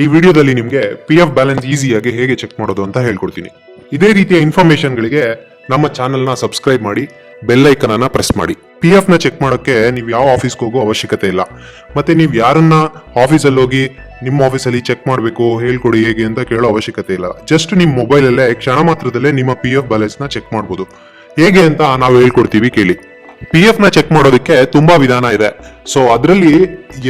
ಈ ವಿಡಿಯೋದಲ್ಲಿ ನಿಮಗೆ ಪಿ ಎಫ್ ಬ್ಯಾಲೆನ್ಸ್ ಈಸಿಯಾಗಿ ಹೇಗೆ ಚೆಕ್ ಮಾಡೋದು ಅಂತ ಹೇಳ್ಕೊಡ್ತೀನಿ. ಇದೇ ರೀತಿಯ ಇನ್ಫಾರ್ಮೇಶನ್ಗಳಿಗೆ ನಮ್ಮ ಚಾನೆಲ್ನ ಸಬ್ಸ್ಕ್ರೈಬ್ ಮಾಡಿ ಬೆಲ್ ಅನ್ನ ಪ್ರೆಸ್ ಮಾಡಿ. ಪಿ ಎಫ್ನ ಚೆಕ್ ಮಾಡೋಕ್ಕೆ ನೀವು ಯಾವ ಆಫೀಸ್ಗೆ ಹೋಗೋ ಅವಶ್ಯಕತೆ ಇಲ್ಲ. ಮತ್ತೆ ನೀವು ಯಾರನ್ನ ಆಫೀಸಲ್ಲಿ ಹೋಗಿ ನಿಮ್ಮ ಆಫೀಸಲ್ಲಿ ಚೆಕ್ ಮಾಡಬೇಕು, ಹೇಳ್ಕೊಡಿ ಹೇಗೆ ಅಂತ ಕೇಳೋ ಅವಶ್ಯಕತೆ ಇಲ್ಲ. ಜಸ್ಟ್ ನಿಮ್ಮ ಮೊಬೈಲಲ್ಲೇ ಕ್ಷಣ ಮಾತ್ರದಲ್ಲೇ ನಿಮ್ಮ ಪಿ ಎಫ್ ಬ್ಯಾಲೆನ್ಸ್ನ ಚೆಕ್ ಮಾಡ್ಬೋದು. ಹೇಗೆ ಅಂತ ನಾವು ಹೇಳ್ಕೊಡ್ತೀವಿ ಕೇಳಿ. ಪಿ ಎಫ್ನ ಚೆಕ್ ಮಾಡೋದಕ್ಕೆ ತುಂಬಾ ವಿಧಾನ ಇದೆ. ಸೊ ಅದರಲ್ಲಿ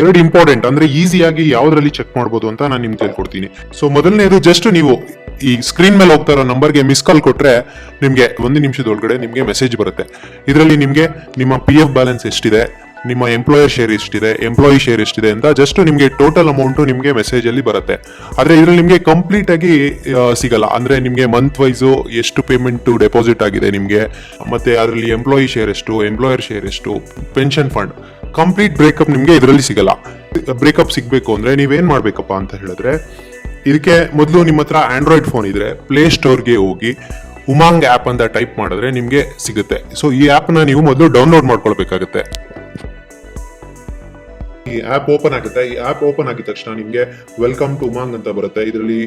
ಎರಡು ಇಂಪಾರ್ಟೆಂಟ್ ಅಂದ್ರೆ ಈಸಿಯಾಗಿ ಯಾವ್ದ್ರಲ್ಲಿ ಚೆಕ್ ಮಾಡಬಹುದು ಅಂತ ನಾನು ನಿಮ್ಗೆ ಹೇಳ್ಕೊಡ್ತೀನಿ. ಸೊ ಮೊದಲನೇದು ಜಸ್ಟ್ ನೀವು ಈ ಸ್ಕ್ರೀನ್ ಮೇಲೆ ಹೋಗ್ತಾ ಇರೋ ನಂಬರ್ಗೆ ಮಿಸ್ ಕಾಲ್ ಕೊಟ್ರೆ ನಿಮ್ಗೆ ಒಂದು ನಿಮಿಷದೊಳಗಡೆ ನಿಮ್ಗೆ ಮೆಸೇಜ್ ಬರುತ್ತೆ. ಇದರಲ್ಲಿ ನಿಮ್ಗೆ ನಿಮ್ಮ ಪಿ ಎಫ್ ಬ್ಯಾಲೆನ್ಸ್ ಎಷ್ಟಿದೆ? ನಿಮ್ಮ ಎಂಪ್ಲಾಯರ್ ಶೇರ್ ಎಷ್ಟಿದೆ ಎಂಪ್ಲಾಯಿ ಶೇರ್ ಎಷ್ಟಿದೆ ಅಂತ ಜಸ್ಟ್ ನಿಮಗೆ ಟೋಟಲ್ ಅಮೌಂಟು ನಿಮಗೆ ಮೆಸೇಜ್ ಅಲ್ಲಿ ಬರುತ್ತೆ. ಆದರೆ ಇದರಲ್ಲಿ ನಿಮಗೆ ಕಂಪ್ಲೀಟ್ ಆಗಿ ಸಿಗಲ್ಲ. ಅಂದ್ರೆ ನಿಮಗೆ ಮಂತ್ ವೈಸು ಎಷ್ಟು ಪೇಮೆಂಟ್ ಡೆಪಾಸಿಟ್ ಆಗಿದೆ ನಿಮಗೆ, ಮತ್ತೆ ಅದರಲ್ಲಿ ಎಂಪ್ಲಾಯಿ ಶೇರ್ ಎಷ್ಟು ಎಂಪ್ಲಾಯರ್ ಶೇರ್ ಎಷ್ಟು ಪೆನ್ಷನ್ ಫಂಡ್ ಕಂಪ್ಲೀಟ್ ಬ್ರೇಕಪ್ ನಿಮಗೆ ಇದರಲ್ಲಿ ಸಿಗಲ್ಲ. ಬ್ರೇಕಪ್ ಸಿಗಬೇಕು ಅಂದ್ರೆ ನೀವೇನು ಮಾಡಬೇಕಪ್ಪ ಅಂತ ಹೇಳಿದ್ರೆ, ಇದಕ್ಕೆ ಮೊದಲು ನಿಮ್ಮ ಹತ್ರ ಆಂಡ್ರಾಯ್ಡ್ ಫೋನ್ ಇದ್ರೆ ಪ್ಲೇ ಸ್ಟೋರ್ಗೆ ಹೋಗಿ ಉಮಾಂಗ್ ಆ್ಯಪ್ ಅಂತ ಟೈಪ್ ಮಾಡಿದ್ರೆ ನಿಮಗೆ ಸಿಗುತ್ತೆ. ಸೊ ಈ ಆ್ಯಪ್ನ ನೀವು ಮೊದಲು ಡೌನ್ಲೋಡ್ ಮಾಡ್ಕೊಳ್ಬೇಕಾಗುತ್ತೆ. ಈ ಆಪ್ ಓಪನ್ ಆಗುತ್ತೆ. ಈ ಆ್ಯಪ್ ಓಪನ್ ಆಗಿದ ತಕ್ಷಣ ನಿಮಗೆ ವೆಲ್ಕಮ್ ಟು ಉಮಾಂಗ್ ಅಂತ ಬರುತ್ತೆ. ಇದರಲ್ಲಿ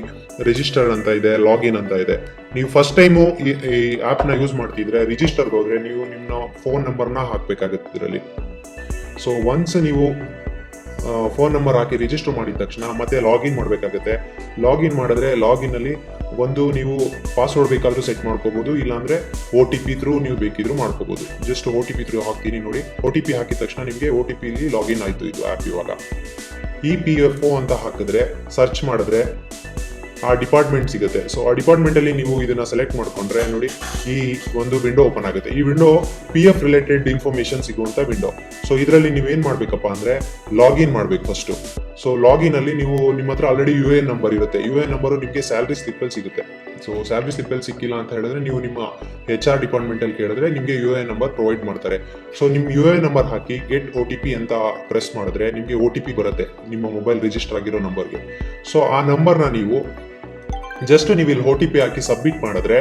ರಿಜಿಸ್ಟರ್ಡ್ ಅಂತ ಇದೆ ಲಾಗಿನ್ ಅಂತ ಇದೆ. ನೀವು ಫಸ್ಟ್ ಟೈಮು ಈ ಈ ನ ಯೂಸ್ ಮಾಡ್ತಿದ್ರೆ ರಿಜಿಸ್ಟರ್ಗೆ ಹೋದ್ರೆ ನೀವು ನಿಮ್ಮ ಫೋನ್ ನಂಬರ್ನ ಹಾಕಬೇಕಾಗುತ್ತೆ ಇದರಲ್ಲಿ. ಸೊ ಒನ್ಸ್ ನೀವು ಫೋನ್ ನಂಬರ್ ಹಾಕಿ ರಿಜಿಸ್ಟರ್ ಮಾಡಿದ ತಕ್ಷಣ ಮತ್ತೆ ಲಾಗಿನ್ ಮಾಡಬೇಕಾಗುತ್ತೆ. ಲಾಗಿನ್ ಮಾಡಿದ್ರೆ ಲಾಗಿನ್ ಅಲ್ಲಿ ಒಂದು ನೀವು ಪಾಸ್ವರ್ಡ್ ಬೇಕಾದರೂ ಸೆಟ್ ಮಾಡ್ಕೋಬೋದು, ಇಲ್ಲಾಂದ್ರೆ ಒ ಟಿ ಪಿ ಥ್ರೂ ನೀವು ಬೇಕಿದ್ರು ಮಾಡ್ಕೋಬೋದು. Just O T P through ಹಾಕ್ತೀನಿ ನೋಡಿ. ಒ ಟಿ ಪಿ ಹಾಕಿದ ತಕ್ಷಣ ನಿಮಗೆ ಒ ಟಿ ಪಿಲಿ ಲಾಗಿನ್ ಆಯಿತು ಇದು ಆ್ಯಪ್ ಇವಾಗ. ಇ ಪಿ ಎಫ್ ಒ ಅಂತ ಹಾಕಿದ್ರೆ ಸರ್ಚ್ ಮಾಡಿದ್ರೆ ಆ ಡಿಪಾರ್ಟ್ಮೆಂಟ್ ಸಿಗುತ್ತೆ. ಸೊ ಆ ಡಿಪಾರ್ಟ್ಮೆಂಟಲ್ಲಿ ನೀವು ಇದನ್ನ ಸೆಲೆಕ್ಟ್ ಮಾಡ್ಕೊಂಡ್ರೆ ನೋಡಿ, ಈ ಒಂದು ವಿಂಡೋ ಓಪನ್ ಆಗುತ್ತೆ. ಈ window P F related information ಸಿಗುವಂಥ ವಿಂಡೋ ಸೊ ಇದರಲ್ಲಿ ನೀವು ಮಾಡಬೇಕಪ್ಪ ಅಂದ್ರೆ ಲಾಗಿನ್ ಮಾಡಬೇಕು ಫಸ್ಟ್ ಸೊ ಲಾಗಿನ್ ಅಲ್ಲಿ ನೀವು ನಿಮ್ಮ ಹತ್ರ ಆಲ್ರೆಡಿ ಯು ಎನ್ ನಂಬರ್ ಇರುತ್ತೆ. ಯು ಎನ್ ನಂಬರ್ ನಿಮಗೆ ಸ್ಯಾಲ್ರಿ ಸ್ಲಿಪ್ಪಲ್ಲಿ ಸಿಗುತ್ತೆ. ಸೊ ಸ್ಯಾಲ್ರಿ ಸ್ಲಿಪ್ಪಲ್ಲಿ ಸಿಕ್ಕಿಲ್ಲ ಅಂತ ಹೇಳಿದ್ರೆ ನೀವು ನಿಮ್ಮ ಎಚ್ ಆರ್ ಡಿಪಾರ್ಟ್ಮೆಂಟ್ ಅಲ್ಲಿ ಕೇಳಿದ್ರೆ ನಿಮಗೆ ಯು ಎನ್ ನಂಬರ್ ಪ್ರೊವೈಡ್ ಮಾಡ್ತಾರೆ. ಸೊ ನಿಮ್ ಯು ಎನ್ ನಂಬರ್ ಹಾಕಿ ಗೆಟ್ ಒ ಟಿ ಪಿ ಅಂತ ಪ್ರೆಸ್ ಮಾಡಿದ್ರೆ ನಿಮಗೆ ಒ ಟಿ ಪಿ ಬರುತ್ತೆ ನಿಮ್ಮ ಮೊಬೈಲ್ ರಿಜಿಸ್ಟರ್ ಆಗಿರೋ ನಂಬರ್ಗೆ ಸೊ ಆ ನಂಬರ್ನ ನೀವು ಜಸ್ಟ್ ನೀವು ಇಲ್ಲಿ ಒ ಟಿ ಪಿ ಹಾಕಿ ಸಬ್ಮಿಟ್ ಮಾಡಿದ್ರೆ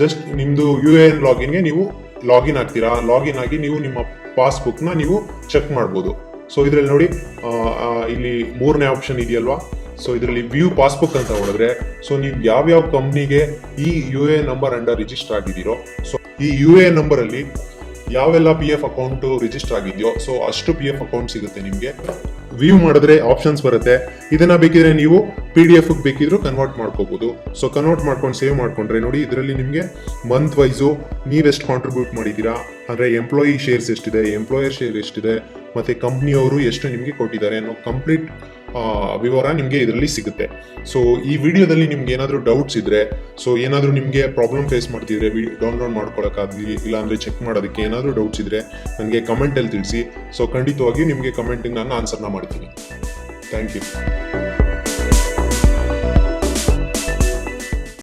ಜಸ್ಟ್ ನಿಮ್ದು ಯು ಎ ಎನ್ ಲಾಗಿನ್ಗೆ ನೀವು ಲಾಗಿನ್ ಆಗ್ತೀರಾ? ಲಾಗಿನ್ ಆಗಿ ನೀವು ನಿಮ್ಮ ಪಾಸ್ಬುಕ್ನ ನೀವು ಚೆಕ್ ಮಾಡ್ಬೋದು. ಸೊ ಇದರಲ್ಲಿ ನೋಡಿ ಇಲ್ಲಿ ಮೂರನೇ ಆಪ್ಷನ್ ಇದೆಯಲ್ವಾ? ಸೊ ಇದರಲ್ಲಿ ವ್ಯೂ ಪಾಸ್ಬುಕ್ ಅಂತ ಹೊಡೆದ್ರೆ ಸೊ ನೀವು ಯಾವ್ಯಾವ ಕಂಪ್ನಿಗೆ ಈ U A number under register ಆಗಿದ್ದೀರೋ so ಈ ಯು ಎ ನಂಬರ್ ಅಲ್ಲಿ ಯಾವೆಲ್ಲ ಪಿ ಎಫ್ ಅಕೌಂಟ್ ರಿಜಿಸ್ಟರ್ ಆಗಿದೆಯೋ ಸೊ ಅಷ್ಟು ಪಿ ಎಫ್ ಅಕೌಂಟ್ ಸಿಗುತ್ತೆ ನಿಮಗೆ. ವ್ಯೂ ಮಾಡಿದ್ರೆ ಆಪ್ಷನ್ಸ್ ಬರುತ್ತೆ. ಇದನ್ನ ಬೇಕಿದ್ರೆ ನೀವು ಪಿ ಡಿ ಎಫ್ ಬೇಕಿದ್ರು ಕನ್ವರ್ಟ್ ಮಾಡ್ಕೋಬಹುದು ಸೊ ಕನ್ವರ್ಟ್ ಮಾಡ್ಕೊಂಡು ಸೇವ್ ಮಾಡ್ಕೊಂಡ್ರೆ ನೋಡಿ, ಇದರಲ್ಲಿ ನಿಮಗೆ ಮಂತ್ ವೈಸು ನೀವೆಷ್ಟು ಕಾಂಟ್ರಿಬ್ಯೂಟ್ ಮಾಡಿದ್ದೀರಾ? ಅಂದ್ರೆ ಎಂಪ್ಲಾಯಿ ಶೇರ್ಸ್ ಎಷ್ಟಿದೆ? ಎಂಪ್ಲಾಯರ್ ಶೇರ್ ಎಷ್ಟಿದೆ? ಮತ್ತೆ ಕಂಪ್ನಿಯವರು ಎಷ್ಟು ನಿಮಗೆ ಕೊಟ್ಟಿದ್ದಾರೆ ಅನ್ನೋ ಕಂಪ್ಲೀಟ್ ವಿವರ ನಿಮಗೆ ಇದರಲ್ಲಿ ಸಿಗುತ್ತೆ. ಸೊ ಈ ವಿಡಿಯೋದಲ್ಲಿ ನಿಮ್ಗೆ ಏನಾದರೂ ಡೌಟ್ಸ್ ಇದ್ರೆ ಸೊ ಏನಾದರೂ ನಿಮಗೆ ಪ್ರಾಬ್ಲಮ್ ಫೇಸ್ ಮಾಡ್ತಿದ್ರೆ ಡೌನ್ಲೋಡ್ ಮಾಡ್ಕೊಳಕ್ಕಾಗಲಿ, ಇಲ್ಲಾಂದ್ರೆ ಚೆಕ್ ಮಾಡೋದಕ್ಕೆ ಏನಾದರೂ ಡೌಟ್ಸ್ ಇದ್ರೆ ನನಗೆ ಕಮೆಂಟಲ್ಲಿ ತಿಳಿಸಿ. ಸೊ ಖಂಡಿತವಾಗಿಯೂ ನಿಮಗೆ ಕಮೆಂಟಿಗೆ ನಾನು ಆನ್ಸರ್ನ ಮಾಡ್ತೀನಿ. Thank you